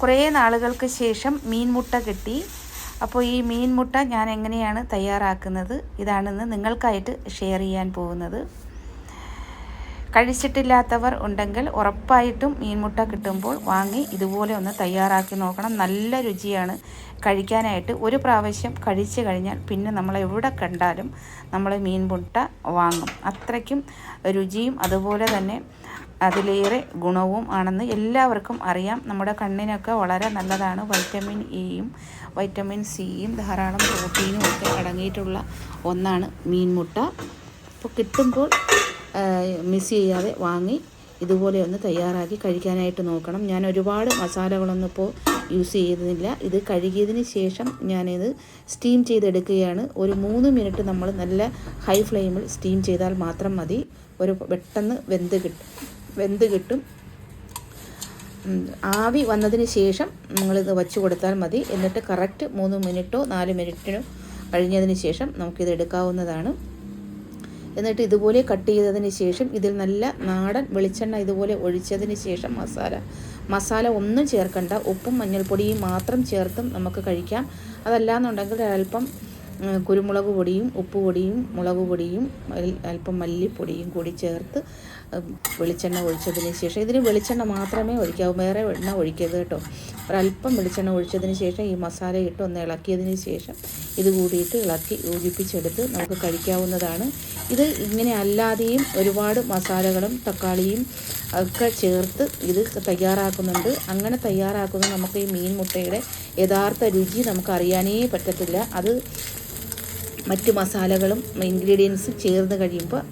കുറേ നാളുകൾക്ക് ശേഷം മീൻമുട്ട കിട്ടി. അപ്പോൾ ഈ മീൻമുട്ട ഞാൻ എങ്ങനെയാണ് തയ്യാറാക്കുന്നത്? ഇതാണെന്ന് നിങ്ങൾക്കായിട്ട് ഷെയർ ചെയ്യാൻ പോകുന്നത്. കഴിച്ചിട്ടില്ലാത്തവർ ഉണ്ടെങ്കിൽ ഉറപ്പായിട്ടും മീൻമുട്ട കിട്ടുമ്പോൾ വാങ്ങി ഇതുപോലെ ഒന്ന് തയ്യാറാക്കി നോക്കണം. നല്ല രുചിയാണ് കഴിക്കാനായിട്ട്. ഒരു പ്രാവശ്യം കഴിച്ചു കഴിഞ്ഞാൽ പിന്നെ നമ്മൾ എവിടെ കണ്ടാലും നമ്മൾ മീൻമുട്ട വാങ്ങും. അത്രയ്ക്കും രുചിയും അതുപോലെ തന്നെ അതിലേറെ ഗുണവും ആണെന്ന് എല്ലാവർക്കും അറിയാം. നമ്മുടെ കണ്ണിനൊക്കെ വളരെ നല്ലതാണ്. വൈറ്റമിൻ എയും വൈറ്റമിൻ സിയും ധാരാളം പ്രോട്ടീനും ഒക്കെ അടങ്ങിയിട്ടുള്ള ഒന്നാണ് മീൻമുട്ട. അപ്പോൾ കിട്ടുമ്പോൾ മിസ് ചെയ്യാതെ വാങ്ങി ഇതുപോലെ ഒന്ന് തയ്യാറാക്കി കഴിക്കാനായിട്ട് നോക്കണം. ഞാൻ ഒരുപാട് മസാലകളൊന്നും ഇപ്പോൾ യൂസ് ചെയ്തില്ല ഇത് കഴുകിയതിന് ശേഷം ഞാനിത് സ്റ്റീം ചെയ്തെടുക്കുകയാണ്. ഒരു മൂന്ന് മിനിറ്റ് നമ്മൾ നല്ല ഹൈ ഫ്ലെയിമിൽ സ്റ്റീം ചെയ്താൽ മാത്രം മതി. ഒരു പെട്ടെന്ന് വെന്ത് കിട്ടും. വെന്ത് കിട്ടും. ആവി വന്നതിന് ശേഷം നിങ്ങളിത് വച്ച് കൊടുത്താൽ മതി. എന്നിട്ട് കറക്റ്റ് മൂന്ന് മിനിറ്റോ നാല് മിനിറ്റിനോ കഴിഞ്ഞതിന് ശേഷം നമുക്കിത് എടുക്കാവുന്നതാണ്. എന്നിട്ട് ഇതുപോലെ കട്ട് ചെയ്തതിന് ശേഷം ഇതിൽ നല്ല നാടൻ വെളിച്ചെണ്ണ ഇതുപോലെ ഒഴിച്ചതിന് ശേഷം മസാല. മസാല ഒന്നും ചേർക്കണ്ട. ഉപ്പും മഞ്ഞൾപ്പൊടിയും മാത്രം ചേർത്തും നമുക്ക് കഴിക്കാം. അതല്ലാന്നുണ്ടെങ്കിൽ അല്പം കുരുമുളക് പൊടിയും ഉപ്പ് പൊടിയും മുളക് പൊടിയും അല്പം മല്ലിപ്പൊടിയും കൂടി ചേർത്ത് വെളിച്ചെണ്ണ ഒഴിച്ചതിന് ശേഷം ഇതിന് വെളിച്ചെണ്ണ മാത്രമേ ഒഴിക്കാവൂ വേറെ എണ്ണ ഒഴിക്കരുത് കേട്ടോ. ഒരല്പം വെളിച്ചെണ്ണ ഒഴിച്ചതിന് ശേഷം ഈ മസാല ഇട്ട് ഒന്ന് ഇളക്കിയതിന് ശേഷം ഇത് കൂടിയിട്ട് ഇളക്കി യോജിപ്പിച്ചെടുത്ത് നമുക്ക് കഴിക്കാവുന്നതാണ്. ഇത് ഇങ്ങനെ അല്ലാതെയും ഒരുപാട് മസാലകളും തക്കാളിയും ഒക്കെ ചേർത്ത് ഇത് തയ്യാറാക്കുന്നുണ്ട്. അങ്ങനെ തയ്യാറാക്കുന്ന നമുക്ക് ഈ മീൻ മുട്ടയുടെ യഥാർത്ഥ രുചി നമുക്ക് അറിയാനേ പറ്റത്തില്ല. അത് മറ്റ് മസാലകളും ഇൻഗ്രീഡിയൻസും ചേർന്ന് കഴിയുമ്പോൾ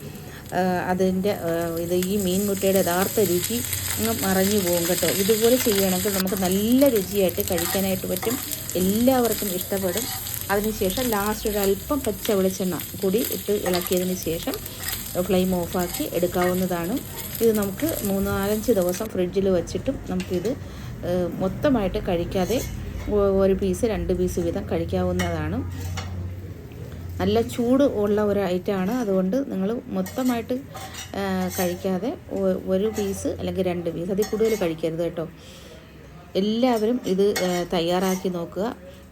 അതിന്റെ ഇത് ഈ മീൻ മുട്ടയുടെ യഥാർത്ഥ രുചി മറഞ്ഞു പോകും കേട്ടോ. ഇതുപോലെ ചെയ്യുകയാണെങ്കിൽ നമുക്ക് നല്ല രുചിയായിട്ട് കഴിക്കാനായിട്ട് പറ്റും. എല്ലാവർക്കും ഇഷ്ടപ്പെടും. അതിനുശേഷം ലാസ്റ്റ് ഒരു അല്പം പച്ച വെളിച്ചെണ്ണ കൂടി ഇട്ട് ഇളക്കിയതിന് ശേഷം ഫ്ലെയിം ഓഫാക്കി എടുക്കാവുന്നതാണ്. ഇത് നമുക്ക് മൂന്ന് നാലഞ്ച് ദിവസം ഫ്രിഡ്ജിൽ വച്ചിട്ടും നമുക്കിത് മൊത്തമായിട്ട് കഴിക്കാതെ ഒരു പീസ് രണ്ട് പീസ് വീതം കഴിക്കാവുന്നതാണ്. നല്ല ചൂട് ഉള്ള ഒരു ഐറ്റമാണ്. അതുകൊണ്ട് നിങ്ങൾ മൊത്തമായിട്ട് കഴിക്കാതെ ഒരു പീസ് അല്ലെങ്കിൽ രണ്ട് പീസ് അതിൽ കൂടുതൽ കഴിക്കരുത് കേട്ടോ. എല്ലാവരും ഇത് തയ്യാറാക്കി നോക്കുക.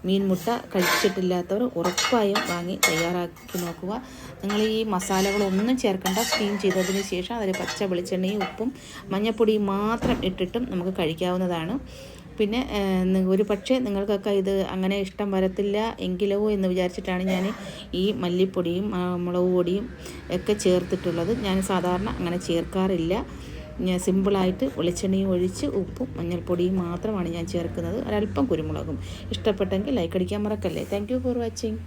മീൻ മുട്ട കഴിച്ചിട്ടില്ലാത്തവർ ഉറപ്പായും വാങ്ങി തയ്യാറാക്കി നോക്കുക. നിങ്ങൾ ഈ മസാലകളൊന്നും ചേർക്കേണ്ട. സ്റ്റീം ചെയ്തതിന് ശേഷം അതിൽ പച്ച വെളിച്ചെണ്ണയും ഉപ്പും മഞ്ഞൾപ്പൊടിയും മാത്രം ഇട്ടിട്ടും നമുക്ക് കഴിക്കാവുന്നതാണ്. പിന്നെ ഒരു പക്ഷേ നിങ്ങൾക്കൊക്കെ ഇത് അങ്ങനെ ഇഷ്ടം വരത്തില്ല എങ്കിലോ എന്ന് വിചാരിച്ചിട്ടാണ് ഞാൻ ഈ മല്ലിപ്പൊടിയും മുളക് പൊടിയും ഒക്കെ ചേർത്തിട്ടുള്ളത്. ഞാൻ സാധാരണ അങ്ങനെ ചേർക്കാറില്ല. ഞാൻ സിമ്പിളായിട്ട് വെളിച്ചെണ്ണയും ഒഴിച്ച് ഉപ്പും മഞ്ഞൾപ്പൊടിയും മാത്രമാണ് ഞാൻ ചേർക്കുന്നത്. ഒരല്പം കുരുമുളകും. ഇഷ്ടപ്പെട്ടെങ്കിൽ ലൈക്ക് അടിക്കാൻ മറക്കല്ലേ. Thank for watching.